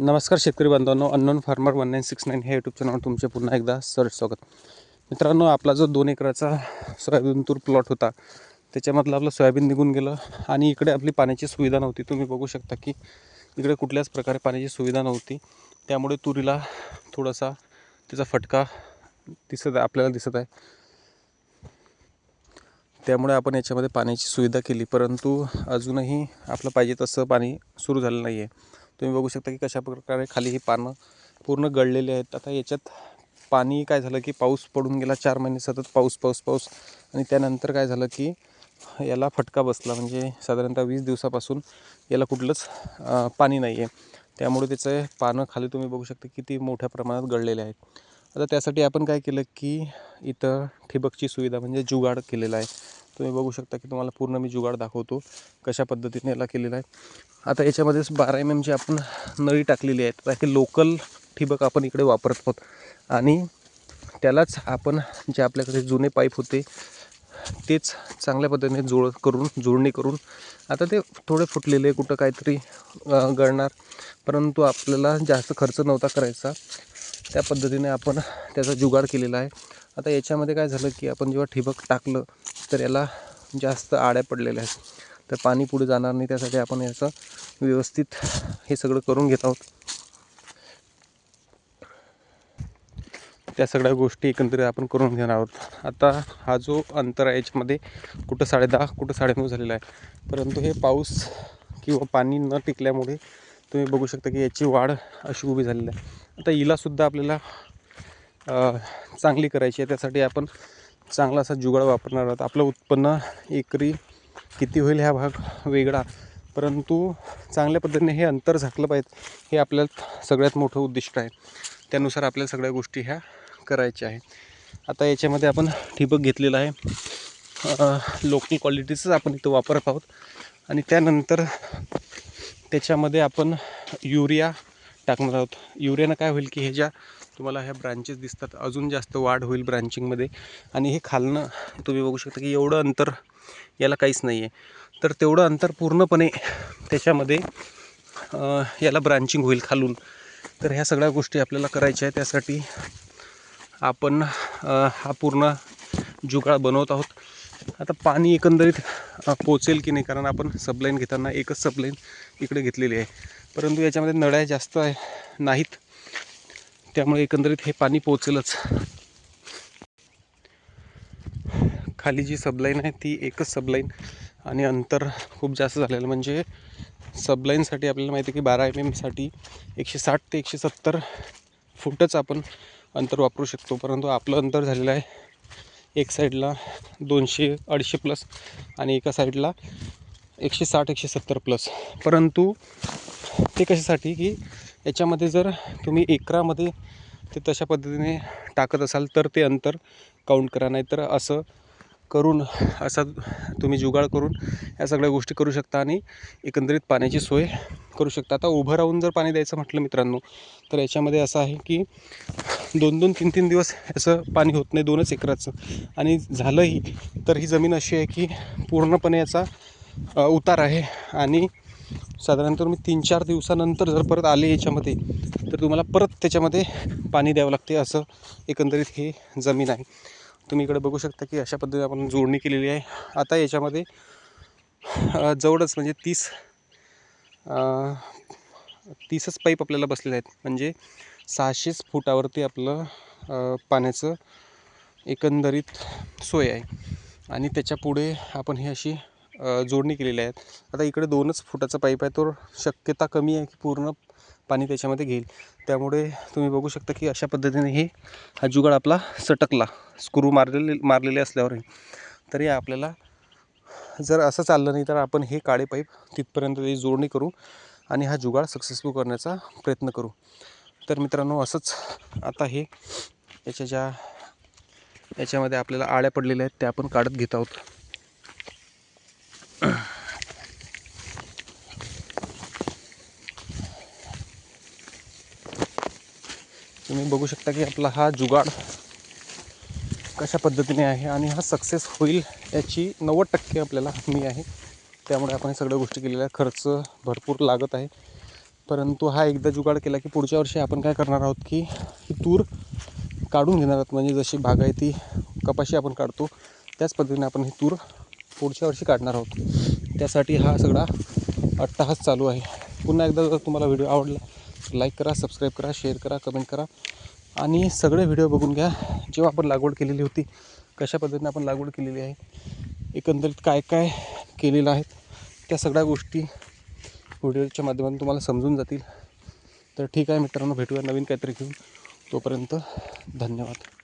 नमस्कार शेतकरी बांधवांनो unknown farmer one nine six nine हे यूट्यूब चॅनलवर तुमचे पुन्हा एकदा सर स्वागत. मित्रांनो आपला जो दोन एकराचा सोयाबीन तूर प्लॉट होता त्याच्यामधलं आपलं सोयाबीन निघून गेलं आणि इकडे आपली पाण्याची सुविधा नव्हती. तुम्ही बघू शकता की इकडे कुठल्याच प्रकारे पाण्याची सुविधा नव्हती. त्यामुळे तुरीला थोडासा त्याचा फटका दिसत आहे आपल्याला दिसत आहे. त्यामुळे आपण याच्यामध्ये पाण्याची सुविधा केली परंतु अजूनही आपलं पाहिजे तसं पाणी सुरू झालं नाही आहे तुम्ही बघू शकता की कशा प्रकारे खाली ही पानं पूर्ण गळलेली आहेत. आता याच्यात पाणी काय झालं की पाऊस पडून गेला चार महिने सतत पाऊस पाऊस पाऊस. आणि त्यानंतर काय झालं की याला फटका बसला. म्हणजे साधारणतः वीस दिवसापासून याला कुठलंच पाणी नाही आहे त्यामुळे त्याचं पानं खाली तुम्ही बघू शकता किती मोठ्या प्रमाणात गळलेले आहेत. आता त्यासाठी आपण काय केलं की इथं ठिबकची सुविधा म्हणजे जुगाड केलेला आहे. तुम्ही बघू शकता की तुम्हाला पूर्ण मी जुगाड दाखवतो कशा पद्धतीने याला केलेला आहे. आता याच्यामध्येच बारा एम एमची आपण नळी टाकलेली आहे तर हे लोकल ठिबक आपण इकडे वापरत आहोत. आणि त्यालाच आपण जे आपल्याकडे जुने पाईप होते तेच चांगल्या पद्धतीने जोड करून जोडणी करून आता ते थोडे फुटलेले कुठं काहीतरी गळणार. परंतु आपल्याला जास्त खर्च नव्हता करायचा. त्या पद्धतीने आपण त्याचा जुगाड केलेला आहे. आता याच्यामध्ये काय झालं की आपण जेव्हा ठिबक टाकलं तर याला जास्त आड्या पडलेल्या आहेत. तर पाणी पुढे जाणार नाही त्यासाठी आपण याचं व्यवस्थित हे सगळं करून घेत आहोत. त्या सगळ्या गोष्टी एकंदरीत आपण करून घेणार आहोत. आता हा जो अंतर आहे याच्यामध्ये कुठं साडेदहा कुठं साडेनऊ झालेला आहे. परंतु हे पाऊस किंवा पाणी न टिकल्यामुळे तुम्ही बघू शकता की याची वाढ अशी उभी झालेली आहे. आता हिलासुद्धा आपल्याला चांगली करायची आहे. त्यासाठी आपण चांगला असा जुगाड वापरणार आहोत. आपलं उत्पन्न एकरी किती होईल ह्या भाग वेगळा. परंतु चांगल्या पद्धतीने हे अंतर झाकलं पाहिजे. हे आपल्याला सगळ्यात मोठं उद्दिष्ट आहे. त्यानुसार आपल्याला सगळ्या गोष्टी ह्या करायच्या आहे आता याच्यामध्ये आपण ठिबक घेतलेलं आहे. लोकल क्वालिटीचंच आपण इथं वापरत आहोत. आणि त्यानंतर त्याच्यामध्ये आपण युरिया टाकणार आहोत. युरियानं काय होईल की हे ज्या तुम्हाला ह्या ब्रांचेस दिसतात अजून जास्त वाढ होईल ब्रांचिंगमध्ये आणि हे खालनं तुम्ही बघू शकता की एवढं अंतर याला काहीच नाही आहे तर तेवढं अंतर पूर्णपणे त्याच्यामध्ये याला ब्रांचिंग होईल खालून. तर ह्या सगळ्या गोष्टी आपल्याला करायच्या आहे त्यासाठी आपण हा पूर्ण जुगाळ बनवत आहोत. आता पाणी एकंदरीत पोचेल की नाही? कारण आपण सबलाईन घेताना एकच सबलाईन इकडे घेतलेली आहे. परंतु याच्यामध्ये नळ्या जास्त आहे नाहीत. त्यामुळे एकंदरीत हे पाणी पोचेलच. खाली जी सबलाईन आहे ती एकच सबलाईन आणि अंतर खूप जास्त झालेलं. म्हणजे सबलाईनसाठी आपल्याला माहिती आहे की बारा एम एमसाठी एकशे साठ ते एकशे सत्तर फूटच आपण अंतर वापरू शकतो. परंतु आपलं अंतर झालेलं आहे एक साईडला दोनशे अडीचशे प्लस आणि एका साईडला एकशे साठ एकशे सत्तर प्लस. परंतु ते कशासाठी? की याच्यामध्ये जर तुम्ही एकरामध्ये ते तशा पद्धतीने टाकत असाल तर ते अंतर काउंट करा. नाहीतर असं करून असा तुम्ही जुगाड करून या सगळ्या गोष्टी करू शकता आणि एकंदरीत पाण्याची सोय करू शकता. आता उभं राहून जर पाणी द्यायचं म्हटलं मित्रांनो तर याच्यामध्ये असं आहे की दोन दोन तीन तीन दिवस याचं पाणी होत नाही दोनच एकराचं. आणि झालंही तर ही जमीन अशी आहे की पूर्णपणे याचा उतार आहे. आणि साधारणतः तुम्ही तीन चार दिवसानंतर जर परत आले याच्यामध्ये तर तुम्हाला परत त्याच्यामध्ये पाणी द्यावं लागते असं एकंदरीत हे जमीन आहे. तुम्ही इकडे बघू शकता की अशा पद्धतीने आपण जोडणी केलेली आहे. आता याच्यामध्ये जवळच म्हणजे तीस तीसच पाईप आपल्याला बसलेले आहेत. म्हणजे सहाशेच फुटावरती आपलं पाण्याचं एकंदरीत सोय आहे. आणि त्याच्या पुढे आपण ही अशी जोडणी केलेली आहेत. आता इकडे दोनच फुटाचा पाईप आहे. तर शक्यता कमी आहे की पूर्ण पाणी त्याच्यामध्ये घेईल. त्यामुळे तुम्ही बघू शकता की अशा पद्धतीने हे हा जुगाड आपला सटकला. स्क्रू मारलेले मारलेले असल्यावरही तरी आपल्याला जर असं चाललं नाही तर आपण हे काळे पाईप तिथपर्यंत त्याची जोडणी करू आणि हा जुगाड सक्सेसफुल करण्याचा प्रयत्न करू. तर मित्रांनो असंच आता हे याच्या ज्या याच्यामध्ये आपल्याला आळ्या पडलेल्या आहेत त्या आपण काढत घेत आहोत. तुम्ही बघू शकता की आपला हा जुगाड कशा पद्धतीने आहे आणि हा सक्सेस होईल याची नव्वद टक्के आपल्याला हमी आहे. त्यामुळे आपण हे सगळ्या गोष्टी केलेल्या खर्च भरपूर लागत आहे. परंतु हा एकदा जुगाड केला की पुढच्या वर्षी आपण काय करणार आहोत की ही तूर काढून घेणार आहोत. म्हणजे जशी बागायती कपाशी आपण काढतो त्याच पद्धतीने आपण ही तूर पुढच्या वर्षी काढणार आहोत. त्यासाठी हा सगळा अट्टाहास चालू आहे. पुन्हा एकदा जर तुम्हाला व्हिडिओ आवडला लाईक करा सबस्क्राईब करा शेअर करा कमेंट करा. आणि सगळे व्हिडिओ बघून घ्या. जेव्हा आपण लागवड केलेली होती कशा पद्धतीने आपण लागवड केलेली आहे एकंदरीत काय काय केलेलं आहे त्या सगळ्या गोष्टी व्हिडिओच्या माध्यमातून तुम्हाला समजून जातील. तर ठीक आहे मित्रांनो भेटूया नवीन काहीतरी घेऊन. तोपर्यंत धन्यवाद.